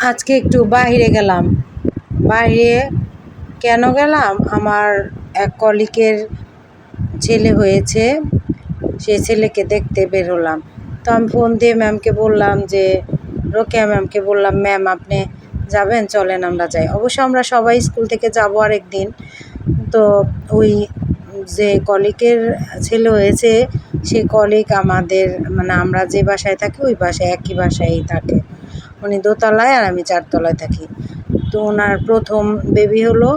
আজকে একটু বাইরে গেলাম। বাইরে কেন গেলাম? আমার এক কলিকের ছেলে হয়েছে, সে ছেলেকে দেখতে বেরোলাম তো আমি ফোন দিয়ে ম্যামকে বললাম যে, রোকেয়া ম্যামকে বললাম ম্যাম আপনি যাবেন? চলেন আমরা যাই। অবশ্য আমরা সবাই স্কুল থেকে যাব আরেক দিন তো ওই যে কলিকের ছেলে হয়েছে, সে কলিক আমাদের মানে আমরা যে বাসায় থাকি, ওই বাসায়, একই বাসায়ই থাকে। উনি দোতলায় আর আমি চারতলায় থাকি। তো ওনার প্রথম বেবি হলো।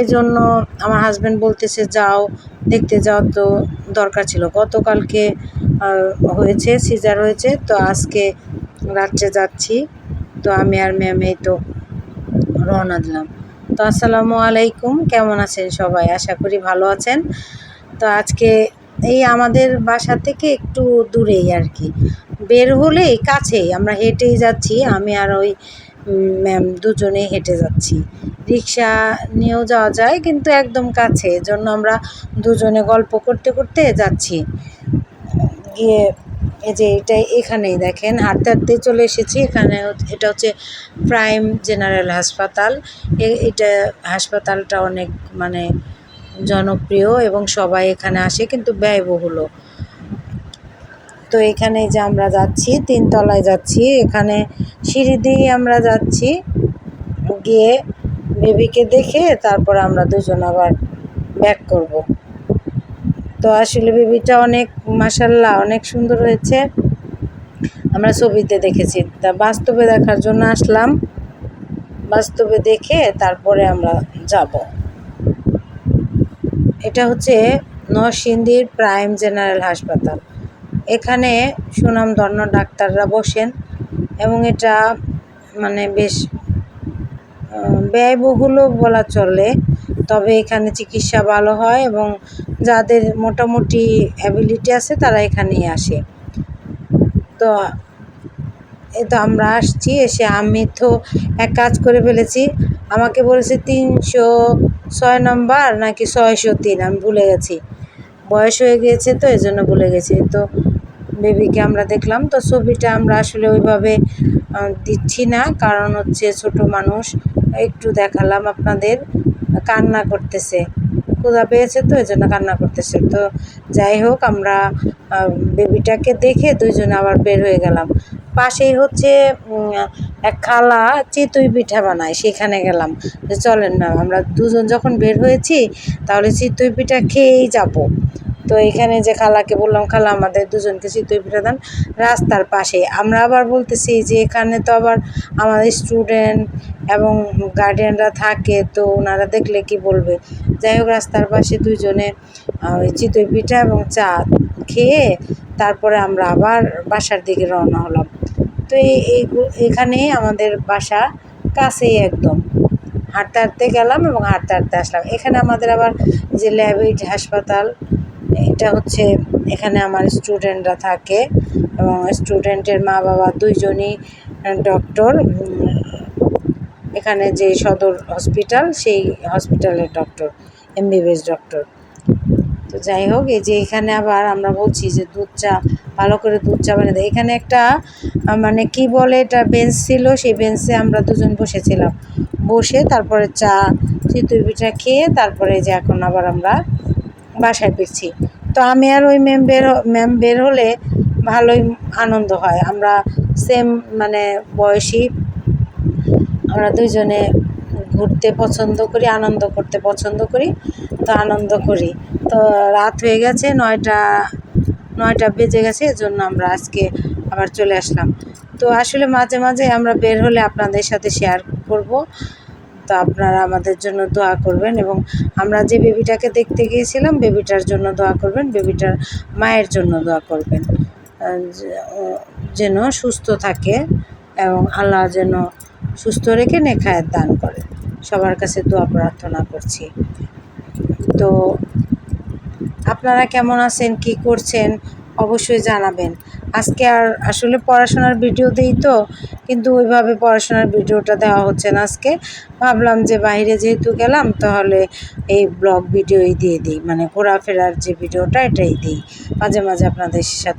এই জন্য আমার হাজব্যান্ড বলতেছে, যাও, দেখতে যাও তো দরকার ছিল। গতকালকে হয়েছে সিজার হয়েছে। তো আজকে রাত্রে যাচ্ছি। তো আমি আর ম্যাম এই তো রওনা দিলাম। তো আসসালামু আলাইকুম। কেমন আছেন সবাই? আশা করি ভালো আছেন। তো আজকে এই আমাদের বাসা থেকে একটু দূরেই আর কি। বের হলেই কাছেই, আমরা হেঁটেই যাচ্ছি, আমি আর ওই ম্যাম দুজনেই হেঁটে যাচ্ছি। রিক্সা নিয়েও যাওয়া যায়, কিন্তু একদম কাছে, এজন্য আমরা দুজনে গল্প করতে করতে যাচ্ছি। গিয়ে এই যে এটা এখানেই দেখেন, হাঁটতে হাঁটতে চলে এসেছি, এখানে এটা হচ্ছে প্রাইম জেনারেল হাসপাতাল। এটা হাসপাতালটা অনেক মানে জনপ্রিয় এবং সবাই এখানে আসে, কিন্তু ব্যয়বহুলও তো এখানে যে আমরা যাচ্ছি, তিনতলায় যাচ্ছি, এখানে সিঁড়ি দিয়ে আমরা যাচ্ছি। গিয়ে বেবিকে দেখে তারপর আমরা দুজন আবার ব্যাক করব। তো আসলে বেবিটা অনেক মাসাল্লাহ অনেক সুন্দর হয়েছে। আমরা ছবিতে দেখেছি। তা বাস্তবে দেখার জন্য আসলাম। বাস্তবে দেখে তারপরে আমরা যাব। এটা হচ্ছে নরসিংদীর প্রাইম জেনারেল হাসপাতাল। এখানে সুনামধন্য ডাক্তাররা বসেন এবং এটা মানে বেশ ব্যয়বহুলও বলা চলে। তবে এখানে চিকিৎসা ভালো হয় এবং যাদের মোটামুটি অ্যাবিলিটি আছে তারা এখানেই আসে। তো, এ তো আমরা আসছি, এসে আমি তো এক কাজ করে ফেলেছি। আমাকে বলেছে তিনশো ছয় নম্বর নাকি ছয়শো তিন আমি ভুলে গেছি। বয়স হয়ে গিয়েছে তো এই জন্য ভুলে গেছি। তো বেবিকে আমরা দেখলাম, তো ছবিটা আমরা আসলে ওইভাবে দিচ্ছি না। কারণ হচ্ছে ছোট মানুষ, একটু দেখালাম আপনাদের, কান্না করতেছে। ক্ষুধা পেয়েছে তো এই জন্য কান্না করতেছে। তো যাই হোক, আমরা বেবিটাকে দেখে দুইজনে আবার বের হয়ে গেলাম। পাশেই হচ্ছে এক খালা চিতই পিঠা বানায়, সেখানে গেলাম। যে চলেন ম্যাম আমরা দুজন যখন বের হয়েছি, তাহলে চিতই পিঠা খেয়েই যাব। তো এখানে যে খালাকে বললাম, খালা, আমাদের দুজনকে চিতই পিঠা দেন। রাস্তার পাশে। আমরা আবার বলতেছি যে, এখানে তো আবার আমাদের স্টুডেন্ট এবং গার্ডিয়ানরা থাকে, তো ওনারা দেখলে কি বলবে? যাই হোক, রাস্তার পাশে দুজনে ওই চিতই পিঠা এবং চা খেয়ে, তারপরে আমরা আবার বাসার দিকে রওনা হলাম। তো এই এখানেই আমাদের বাসা কাছেই একদম। হাঁটতে হাঁটতে গেলাম এবং হাঁটতে হাঁটতে আসলাম। এখানে আমাদের আবার যে ল্যাবেট হাসপাতাল, এটা হচ্ছে এখানে আমার স্টুডেন্টরা থাকে এবং স্টুডেন্টের মা বাবা দুইজনই ডক্টর। এখানে যে সদর হসপিটাল, সেই হসপিটালের ডক্টর এমবিবিএস ডক্টর। তো যাই হোক, এই যে এখানে আবার আমরা বলছি যে দুধ চা ভালো করে দুধ চা বানিয়ে দেয় এখানে একটা মানে কি বলে এটা বেঞ্চ ছিল, সেই বেঞ্চে আমরা দুজন বসেছিলাম। বসে তারপরে চা, চিতুই পিঠা খেয়ে তারপরে যে এখন আবার আমরা বাসায় ফিরছি। তো আমি আর ওই ম্যাম বের ম্যাম বের হলে ভালোই আনন্দ হয়। আমরা সেম মানে বয়সী, আমরা দুজনে ঘুরতে পছন্দ করি, আনন্দ করতে পছন্দ করি, তো আনন্দ করি। তো রাত হয়ে গেছে নয়টা নয়টা বেজে গেছে, এজন্য আমরা আজকে আবার চলে আসলাম। তো আসলে মাঝে মাঝে আমরা বের হলে আপনাদের সাথে শেয়ার করব। তো আপনারা আমাদের জন্য দোয়া করবেন এবং আমরা যে বেবিটাকে দেখতে গিয়েছিলাম, বেবিটার জন্য দোয়া করবেন, বেবিটার মায়ের জন্য দোয়া করবেন। যেন সুস্থ থাকে এবং আল্লাহ যেন সুস্থ রেখে নেখায়ের দান করে। সবার কাছে দোয়া প্রার্থনা করছি। তো আপনারা কেমন আছেন, কি করছেন, অবশ্যই জানাবেন। আজকে আর আসলে পড়াশোনার ভিডিও দিই তো, কিন্তু ওইভাবে পড়াশোনার ভিডিওটা দেওয়া হচ্ছে না আজকে। ভাবলাম যে বাইরে যেহেতু গেলাম, তাহলে এই ব্লগ ভিডিওই দিয়ে দিই মানে ঘোরাফেরার যে ভিডিওটা এটাই দিই। মাঝে মাঝে আপনাদের সাথে